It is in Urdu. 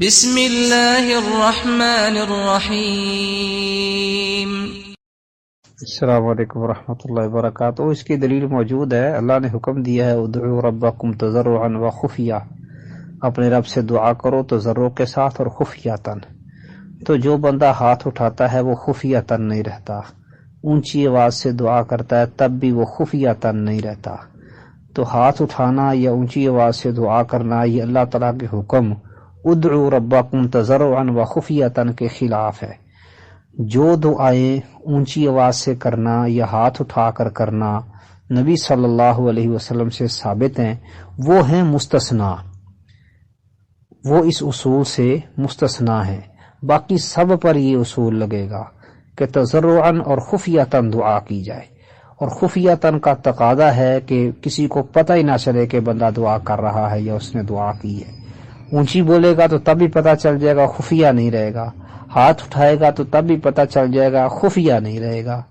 بسم اللہ الرحمن الرحیم السلام علیکم ورحمۃ اللہ وبرکاتہ۔ اس کی دلیل موجود ہے۔ اللہ نے حکم دیا ہے، ادعو ربکم تضرعا و خفیہ۔ اپنے رب سے دعا کرو تضرع کے ساتھ اور خفیہ تن تو جو بندہ ہاتھ اٹھاتا ہے وہ خفیہ تن نہیں رہتا۔ اونچی آواز سے دعا کرتا ہے تب بھی وہ خفیہ تن نہیں رہتا۔ تو ہاتھ اٹھانا یا اونچی آواز سے دعا کرنا، یہ اللہ تعالیٰ کے حکم ادعو ربکم تضرعا و خفیہ تن کے خلاف ہے۔ جو دعائیں اونچی آواز سے کرنا یا ہاتھ اٹھا کر کرنا نبی صلی اللہ علیہ وسلم سے ثابت ہیں، وہ ہیں مستثنا وہ اس اصول سے مستثنا ہیں۔ باقی سب پر یہ اصول لگے گا کہ تضرعن اور خفیتاً دعا کی جائے۔ اور خفیتاً کا تقاضا ہے کہ کسی کو پتہ ہی نہ چلے کہ بندہ دعا کر رہا ہے یا اس نے دعا کی ہے۔ اونچی بولے گا تو تب بھی پتہ چل جائے گا خفیہ نہیں رہے گا۔ ہاتھ اٹھائے گا تو تب بھی پتہ چل جائے گا خفیہ نہیں رہے گا۔